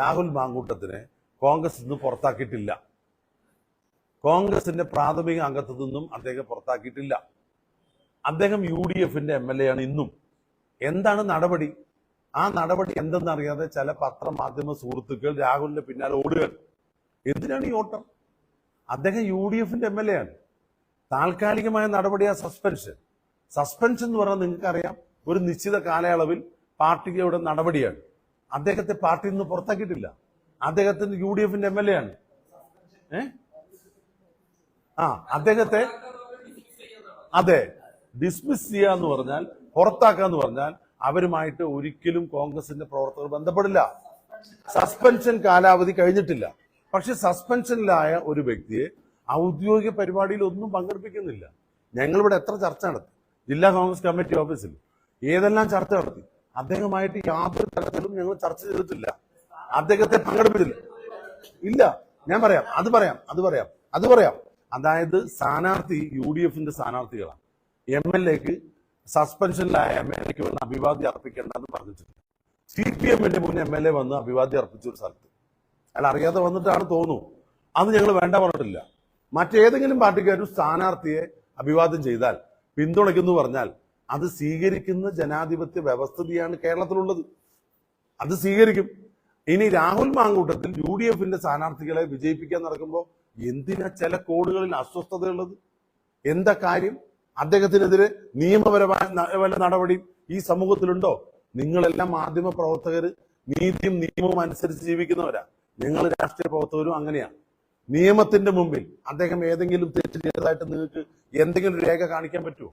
രാഹുൽ മാങ്കൂട്ടത്തിനെ കോൺഗ്രസ് ഇന്ന് പുറത്താക്കിയിട്ടില്ല. കോൺഗ്രസിന്റെ പ്രാഥമിക അംഗത്തു നിന്നും അദ്ദേഹം പുറത്താക്കിയിട്ടില്ല. അദ്ദേഹം യു ഡി എഫിന്റെ എം എൽ എ ആണ് ഇന്നും. എന്താണ് നടപടി? ആ നടപടി എന്തെന്നറിയാതെ ചില പത്രമാധ്യമ സുഹൃത്തുക്കൾ രാഹുലിന്റെ പിന്നാലെ ഓടുകയാണ്. എന്തിനാണ് ഈ ഓട്ടം? അദ്ദേഹം യു ഡി എഫിന്റെ എം എൽ എ ആണ്. താൽക്കാലികമായ നടപടിയാ സസ്പെൻഷൻ. സസ്പെൻഷൻ എന്ന് പറഞ്ഞാൽ നിങ്ങൾക്കറിയാം ഒരു നിശ്ചിത കാലയളവിൽ പാർട്ടിയുടെ നടപടിയാണ്. അദ്ദേഹത്തെ പാർട്ടിയിൽ നിന്ന് പുറത്താക്കിയിട്ടില്ല. അദ്ദേഹത്തിന് യു ഡി എഫിന്റെ എം എൽ എ ആണ്. ഏ? ആ അദ്ദേഹത്തെ അതെ ഡിസ്മിസ് ചെയ്യുക എന്ന് പറഞ്ഞാൽ പുറത്താക്കുക എന്ന് പറഞ്ഞാൽ അവരുമായിട്ട് ഒരിക്കലും കോൺഗ്രസിന്റെ പ്രവർത്തകർ ബന്ധപ്പെടില്ല. സസ്പെൻഷൻ കാലാവധി കഴിഞ്ഞിട്ടില്ല. പക്ഷെ സസ്പെൻഷനിലായ ഒരു വ്യക്തിയെ ഔദ്യോഗിക പരിപാടിയിൽ ഒന്നും പങ്കെടുപ്പിക്കുന്നില്ല. ഞങ്ങളിവിടെ എത്ര ചർച്ച നടത്തി? ജില്ലാ കോൺഗ്രസ് കമ്മിറ്റി ഓഫീസിൽ ഏതെല്ലാം ചർച്ച നടത്തി? അദ്ദേഹമായിട്ട് യാതൊരു തരത്തിലും ഞങ്ങൾ ചർച്ച ചെയ്തിട്ടില്ല. അദ്ദേഹത്തെ പങ്കെടുപ്പിച്ചില്ല. ഇല്ല. ഞാൻ പറയാം. അത് പറയാം. അത് പറയാം. അത് പറയാം. അതായത് സ്ഥാനാർത്ഥി യു ഡി എഫിന്റെ സ്ഥാനാർത്ഥികളാണ്. എം എൽ എക്ക് സസ്പെൻഷനിലായ എം എൽ എക്ക് വന്ന് അഭിവാദ്യം അർപ്പിക്കേണ്ടെന്ന് പറഞ്ഞിട്ടുണ്ട്. സി പി എമ്മിന്റെ മുൻ എം എൽ എ വന്ന് അഭിവാദ്യം അർപ്പിച്ച ഒരു സ്ഥലത്ത്. അയാൾ അറിയാതെ വന്നിട്ടാണ് തോന്നുന്നു. അത് ഞങ്ങൾ വേണ്ട പറഞ്ഞിട്ടില്ല. മറ്റേതെങ്കിലും പാർട്ടിക്കാരും സ്ഥാനാർത്ഥിയെ അഭിവാദ്യം ചെയ്താൽ പിന്തുണയ്ക്കുന്നു പറഞ്ഞാൽ അത് സ്വീകരിക്കുന്ന ജനാധിപത്യ വ്യവസ്ഥിതിയാണ് കേരളത്തിലുള്ളത്. അത് സ്വീകരിക്കും. ഇനി രാഹുൽ മാങ്കൂട്ടത്തിൽ യു ഡി എഫിന്റെ സ്ഥാനാർത്ഥികളെ വിജയിപ്പിക്കാൻ നടക്കുമ്പോൾ എന്തിനാ ചില കോഡുകളിൽ അസ്വസ്ഥതയുള്ളത്? എന്താ കാര്യം? അദ്ദേഹത്തിനെതിരെ നിയമപരമായ വല്ല നടപടിയും ഈ സമൂഹത്തിലുണ്ടോ? നിങ്ങളെല്ലാം മാധ്യമ പ്രവർത്തകർ നീതിയും നിയമവും അനുസരിച്ച് ജീവിക്കുന്നവരാ. നിങ്ങൾ രാഷ്ട്രീയ പ്രവർത്തകരും അങ്ങനെയാണ് നിയമത്തിന്റെ മുമ്പിൽ അദ്ദേഹം ഏതെങ്കിലും തെറ്റ് ചെയ്തതായിട്ട് നിങ്ങൾക്ക് എന്തെങ്കിലും രേഖ കാണിക്കാൻ പറ്റുമോ